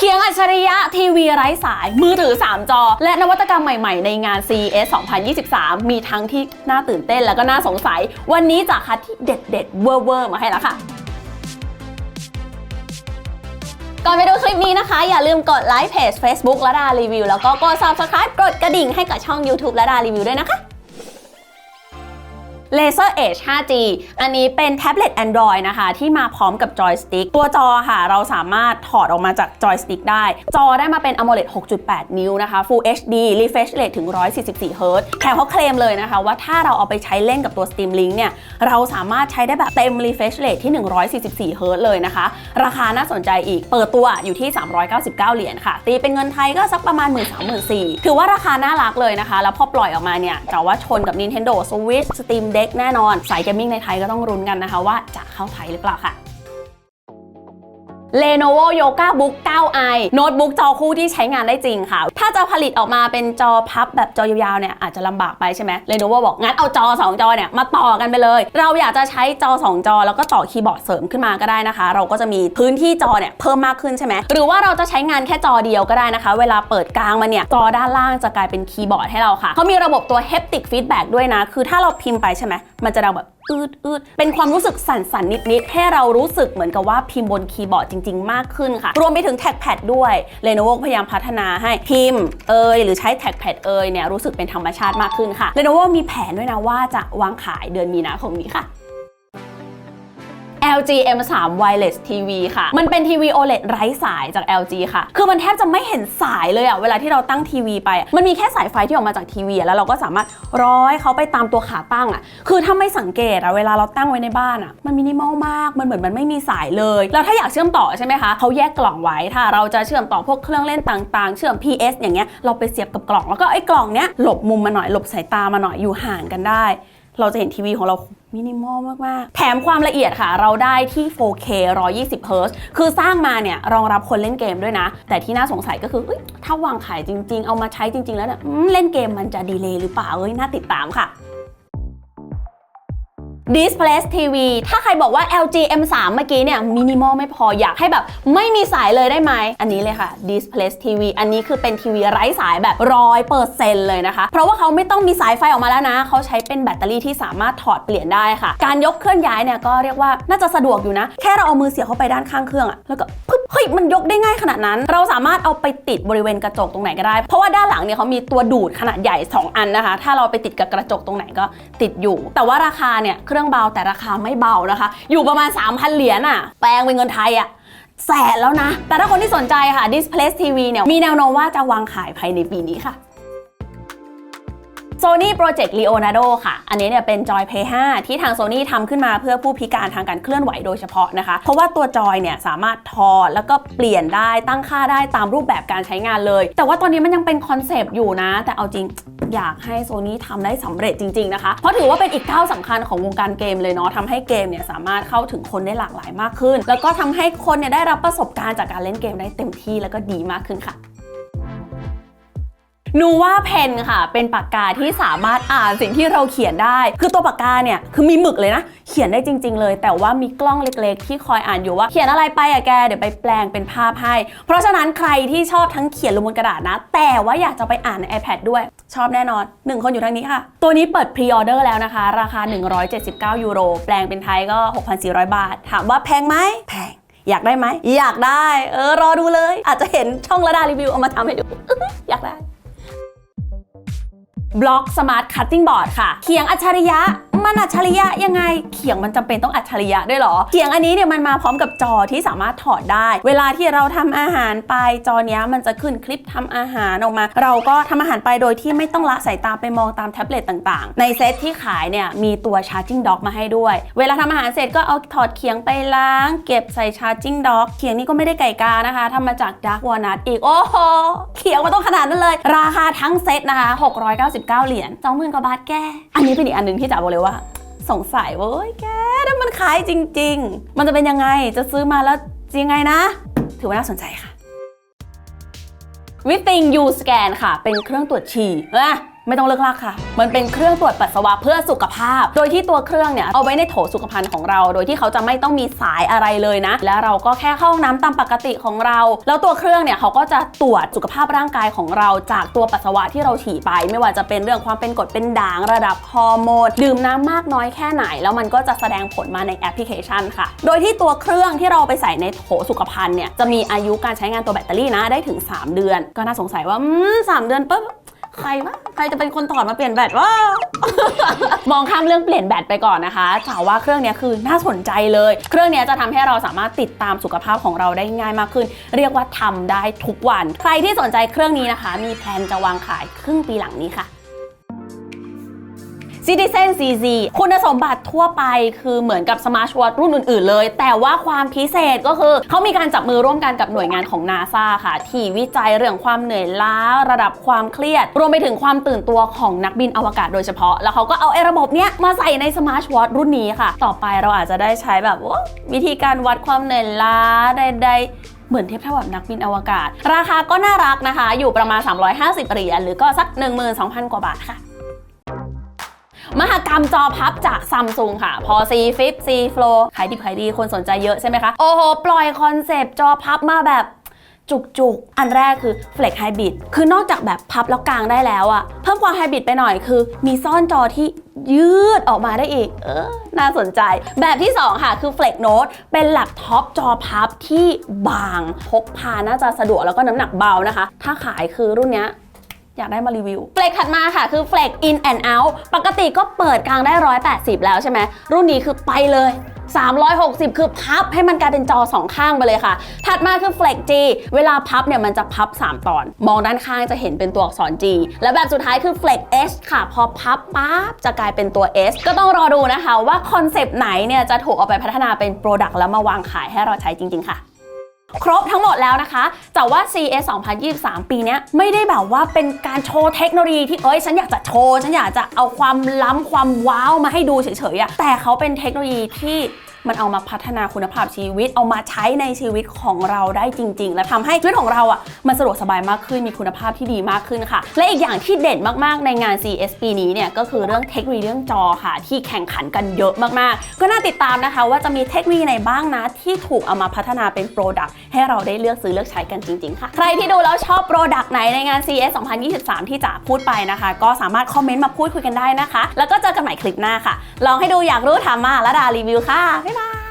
เคียงอัจฉริยะทีวีไร้สาย มือถือ 3 จอ และนวัตกรรมใหม่ ๆ ในงาน CES 2023 มีทั้งที่น่าตื่นเต้นแล้วก็น่าสงสัย วันนี้จะคัดที่เด็ดๆเวอร์ๆมาให้แล้วค่ะก่อนไปดูคลิปนี้นะคะ อย่าลืมกดไลค์เพจ Facebook ละดารีวิวแล้วก็กด Subscribe กดกระดิ่งให้กับช่อง YouTube ละดารีวิวด้วยนะคะ Laser Edge 5G อันนี้เป็นแท็บเล็ต Android นะคะ ที่มาพร้อมกับจอยสติ๊กตัวจอค่ะเราสามารถถอดออกมาจากจอยสติ๊กได้ จอได้มาเป็น AMOLED 6.8 นิ้วนะคะ Full HD refresh rate ถึง 144 Hz แถมเขาเคลมเลยนะคะ ว่าถ้าเราเอาไปใช้เล่นกับตัว Steam Link เนี่ย เราสามารถใช้ได้แบบเต็ม refresh rate ที่ 144 Hz เลยนะคะ ราคาน่าสนใจอีก เปิดตัวอยู่ที่ 399 เหรียญค่ะ ตีเป็นเงินไทยก็สักประมาณ 1 3 4 0 0 0ถือว่าราคาน่ารักเลยนะคะ แล้วพอปล่อยออกมาเนี่ยจะว่าชนกับ Nintendo Switch Steam Deck แน่นอน สายเกมมิ่งในไทยก็ต้องรุนกันนะคะ ว่าจะเข้าไทยหรือเปล่าค่ะ Lenovo Yoga Book 9i โน้ตบุ๊กจอคู่ที่ใช้งานได้จริงค่ะ ถ้าจะผลิตออกมาเป็นจอพับแบบจอยาวๆเนี่ยอาจจะลำบากไปใช่ไหม Lenovo บอกงั้นเอาจอ 2 จอเนี่ยมาต่อกันไปเลย เราอยากจะใช้จอ 2 จอ แล้วก็ต่อคีย์บอร์ดเสริมขึ้นมาก็ได้นะคะ เราก็จะมีพื้นที่จอเนี่ยเพิ่มมากขึ้นใช่ไหม หรือว่าเราจะใช้งานแค่จอเดียวก็ได้นะคะ เวลาเปิดกลางมาเนี่ยจอด้านล่างจะกลายเป็นคีย์บอร์ดให้เราค่ะเขามีระบบตัว haptic feedback ด้วยนะ คือถ้าเราพิมพ์ไปใช่ไหมมันจะดังแบบ อืดอืดเป็นความรู้สึกสั่นๆ นิดๆ ให้เรารู้สึกเหมือนกับว่าพิมพ์บนคีย์บอร์ดจริง ๆ มากขึ้นค่ะ รวมไปถึงแท็กแพดด้วยเลโนโวพยายามพัฒนาให้พิมพ์เอยหรือใช้แท็กแพดเอยเนี่ยรู้สึกเป็นธรรมชาติมากขึ้นค่ะเลโนโวมีแผนด้วยนะว่าจะวางขายเดือนมีนาคมนี้ค่ะ LG M3 Wireless TV ค่ะ มันเป็นทีวี OLED ไร้สายจาก LG ค่ะ คือมันแทบจะไม่เห็นสายเลยอะเวลาที่เราตั้งทีวีไปอะมันมีแค่สายไฟที่ออกมาจากทีวีอะแล้วเราก็สามารถร้อยเขาไปตามตัวขาตั้งอะคือถ้าไม่สังเกตอะเวลาเราตั้งไว้ในบ้านอะมันมินิมอลมาก มันเหมือนมันไม่มีสายเลย แล้วถ้าอยากเชื่อมต่อใช่ไหมคะเขาแยกกล่องไว้ ถ้าเราจะเชื่อมต่อพวกเครื่องเล่นต่างๆ เชื่อม PS อย่างเงี้ย เราไปเสียบกับกล่อง แล้วก็ไอ้กล่องเนี้ยหลบมุมมาหน่อย หลบสายตามาหน่อย อยู่ห่างกันได้ เราจะเห็นทีวีของเรามินิมอลมาก ๆ แถมความละเอียดค่ะ เราได้ที่ 4K 120 Hz คือสร้างมาเนี่ยรองรับคนเล่นเกมด้วยนะ แต่ที่น่าสงสัยก็คืออถ้าวางขายจริง ๆ เอามาใช้จริง ๆ แล้วเนี่ยเล่นเกมมันจะดีเลย์หรือเปล่าเอ้ยน่าติดตามค่ะ Display TV ถ้าใครบอกว่า LG M3 เมื่อกี้เนี่ยมินิมอลไม่พออยากให้แบบไม่มีสายเลยได้ไหม อันนี้เลยค่ะ Display TV อันนี้คือเป็นทีวีไร้สายแบบร้อยเปอร์เซ็นต์เลยนะคะ เพราะว่าเขาไม่ต้องมีสายไฟออกมาแล้วนะ เขาใช้เป็นแบตเตอรี่ที่สามารถถอดเปลี่ยนได้ค่ะ การยกเคลื่อนย้ายเนี่ยก็เรียกว่าน่าจะสะดวกอยู่นะ แค่เราเอามือเสียบเข้าไปด้านข้างเครื่องอะแล้วก็ปึ๊บเฮ้ยมันยกได้ง่ายขนาดนั้น เราสามารถเอาไปติดบริเวณกระจกตรงไหนก็ได้ เพราะว่าด้านหลังเนี่ยเขามีตัวดูดขนาดใหญ่ 2 อันนะคะ ถ้าเราไปติดกับกระจกตรงไหนก็ติดอยู่ แต่ว่าราคาเนี่ยเครื่องเบาแต่ราคาไม่เบานะคะ อยู่ประมาณ 3,000 เหรียญอะแปลงเป็นเงินไทยอะแสนแล้วนะ แต่ถ้าคนที่สนใจค่ะ Displace TV เนี่ยมีแนวโน้มว่าจะวางขายภายในปีนี้ค่ะ Sony Project Leonardo ค่ะ อันนี้เนี่ยเป็นจอย Play 5 ที่ทาง Sony ทำขึ้นมาเพื่อผู้พิการทางการเคลื่อนไหวโดยเฉพาะนะคะ เพราะว่าตัวจอยเนี่ยสามารถถอดแล้วก็เปลี่ยนได้ตั้งค่าได้ตามรูปแบบการใช้งานเลย แต่ว่าตอนนี้มันยังเป็นคอนเซปต์อยู่นะ แต่เอาจริงอยากให้ Sony ทำได้สำเร็จจริง ๆ นะคะ เพราะถือว่าเป็นอีกก้าวสำคัญของวงการเกมเลยเนาะทำให้เกมเนี่ยสามารถเข้าถึงคนได้หลากหลายมากขึ้น แล้วก็ทำให้คนเนี่ยได้รับประสบการณ์จากการเล่นเกมได้เต็มที่แล้วก็ดีมากขึ้นค่ะ นูว่าเพนค่ะ เป็นปากกาที่สามารถอ่านสิ่งที่เราเขียนได้ คือตัวปากกาเนี่ยคือมีหมึกเลยนะ เขียนได้จริง ๆ เลย แต่ว่ามีกล้องเล็กๆ ที่คอยอ่านอยู่ว่าเขียนอะไรไปอะแกเดี๋ยวไปแปลงเป็นภาพให้ เพราะฉะนั้นใครที่ชอบทั้งเขียนลงบนกระดาษนะ แต่ว่าอยากจะไปอ่านใน iPad ด้วย ชอบแน่นอน 1 คนอยู่ทางนี้ค่ะ ตัวนี้เปิดพรีออเดอร์แล้วนะคะ ราคา 179 ยูโร แปลงเป็นไทยก็ 6,400 บาท ถามว่าแพงไหมแพงอยากได้ไหม อยากได้ เออ รอดูเลย อาจจะเห็นช่องระดารีวิวเอามาทำให้ดู อยากได้ บล็อกสมาร์ทคัตติ้งบอร์ดค่ะ เขียงอัจฉริยะ มันอัจฉริยะยังไง เขียงมันจำเป็นต้องอัจฉริยะด้วยเหรอ เขียงอันนี้เนี่ยมันมาพร้อมกับจอที่สามารถถอดได้ เวลาที่เราทำอาหารไปจอเนี้ยมันจะขึ้นคลิปทำอาหารออกมา เราก็ทำอาหารไปโดยที่ไม่ต้องละสายตาไปมองตามแท็บเล็ตต่างๆ ในเซตที่ขายเนี่ยมีตัวชาร์จิ่งด็อกมาให้ด้วย เวลาทำอาหารเสร็จก็เอาถอดเขียงไปล้าง เก็บใส่ชาร์จิ่งด็อกเขียงนี้ก็ไม่ได้ไก่กานะคะทำมาจากดาร์กวอลนัทอีก โอ้โห เขียงมันต้องขนาดนั้นเลย ราคาทั้งเซตนะคะ699 เหรียญ20,000กว่าบาทแกอันนี้เป็นอีกอันหนึ่งที่จ๋าบอกเลยว่าสงสัยว่าเอ้ยแกถ้ามันขายจริง ๆ มันจะเป็นยังไงจะซื้อมาแล้วจะยังไงนะ ถือว่าน่าสนใจค่ะวิติงยูสแกนค่ะ เป็นเครื่องตรวจฉี่นะ ไม่ต้องเลิกลากค่ะ มันเป็นเครื่องตรวจปัสสาวะเพื่อสุขภาพ โดยที่ตัวเครื่องเนี่ยเอาไว้ในโถสุขภัณฑ์ของเรา โดยที่เขาจะไม่ต้องมีสายอะไรเลยนะ แล้วเราก็แค่เข้าห้องน้ำตามปกติของเรา แล้วตัวเครื่องเนี่ยเขาก็จะตรวจสุขภาพร่างกายของเราจากตัวปัสสาวะที่เราฉี่ไป ไม่ว่าจะเป็นเรื่องความเป็นกรดเป็นด่างระดับฮอร์โมนดื่มน้ำมากน้อยแค่ไหน แล้วมันก็จะแสดงผลมาในแอปพลิเคชันค่ะ โดยที่ตัวเครื่องที่เราไปใส่ในโถสุขภัณฑ์เนี่ยจะมีอายุการใช้งานตัวแบตเตอรี่นะได้ถึง 3 เดือน ก็น่าสงสัยว่าสามเดือนปุ๊บ ใครวะใครจะเป็นคนถอดมาเปลี่ยนแบตวะ มองข้ามเรื่องเปลี่ยนแบตไปก่อนนะคะจ๋าว่าเครื่องนี้คือน่าสนใจเลย เครื่องนี้จะทำให้เราสามารถติดตามสุขภาพของเราได้ง่ายมากขึ้น เรียกว่าทำได้ทุกวัน ใครที่สนใจเครื่องนี้นะคะ มีแพลนจะวางขายครึ่งปีหลังนี้ค่ะ Citizen CZ คุณสมบัติทั่วไปคือเหมือนกับ Smart Watch รุ่นอื่นๆเลย แต่ว่าความพิเศษก็คือ เขามีการจับมือร่วมกันกับหน่วยงานของ NASA ค่ะ ที่วิจัยเรื่องความเหนื่อยล้าระดับความเครียด รวมไปถึงความตื่นตัวของนักบินอวกาศโดยเฉพาะ แล้วเขาก็เอาไอ้ระบบเนี้ยมาใส่ใน Smart Watch รุ่นนี้ค่ะ ต่อไปเราอาจจะได้ใช้แบบวิธีการวัดความเหนื่อยล้าใดๆเหมือนเทียบเท่ากับนักบินอวกาศ ราคาก็น่ารักนะคะ อยู่ประมาณ 350 เหรียญหรือก็สัก 12,000 กว่าบาทค่ะ มหกรรมจอพับจากซัมซุงค่ะ พอ C Flip C Flow ขายดิบขายดีคนสนใจเยอะใช่ไหมคะ โอ้โห ปล่อยคอนเซปต์จอพับมาแบบจุกๆ อันแรกคือ Flex Hybrid คือนอกจากแบบพับแล้วกางได้แล้วอะเพิ่มความไฮบริดไปหน่อยคือ มีซ่อนจอที่ยืดออกมาได้อีก เออ น่าสนใจ แบบที่ 2 ค่ะ คือ Flex Note เป็นแล็ปท็อปจอพับที่บาง พกพาน่าจะสะดวกแล้วก็น้ำหนักเบานะคะ ถ้าขายคือรุ่นเนี้ย อยากได้มารีวิวเฟลกถัดมาค่ะคือเฟลก in and out ปกติก็เปิดกลางได้ 180 แล้วใช่ไหมรุ่นนี้คือไปเลย 360 คือพับให้มันกลายเป็นจอสองข้างไปเลยค่ะ ถัดมาคือ Flex G เวลาพับเนี่ยมันจะพับ 3 ตอน มองด้านข้างจะเห็นเป็นตัวอักษร G และแบบสุดท้ายคือ Flex H ค่ะ พอพับปั๊บจะกลายเป็นตัว S ก็ต้องรอดูนะคะว่าคอนเซปต์ไหนเนี่ยจะถูกเอาไปพัฒนาเป็นโปรดักต์แล้วมาวางขายให้เราใช้จริง ๆ ค่ะ ครบทั้งหมดแล้วนะคะ แต่ว่า CES 2023 ปีนี้ไม่ได้แบบว่าเป็นการโชว์เทคโนโลยีที่เอ้ยฉันอยากจะโชว์ ฉันอยากจะเอาความล้ำความว้าวมาให้ดูเฉยๆอะแต่เขาเป็นเทคโนโลยีที่ มันเอามาพัฒนาคุณภาพชีวิต เอามาใช้ในชีวิตของเราได้จริง ๆ และทำให้ชีวิตของเราอะมันสะดวกสบายมากขึ้นมีคุณภาพที่ดีมากขึ้นค่ะ และอีกอย่างที่เด่นมากๆในงาน CS ปีนี้เนี่ยก็คือเรื่องเทคโนโลยีเรื่องจอค่ะ ที่แข่งขันกันเยอะมากๆ ก็น่าติดตามนะคะ ว่าจะมีเทคโนโลยีไหนบ้างนะที่ถูกเอามาพัฒนาเป็นโปรดักต์ให้เราได้เลือกซื้อเลือกใช้กันจริง ๆ ค่ะ ใครที่ดูแล้วชอบโปรดักต์ไหนในงาน CS 2023 ที่จะพูดไปนะคะ ก็สามารถคอมเมนต์มาพูดคุยกันได้นะคะ แล้วก็เจอกันใหม่คลิปหน้าค่ะ ลองให้ดูอยากรู้ถามมาและดารีวิวค่ะบ๊ายบาย Bye.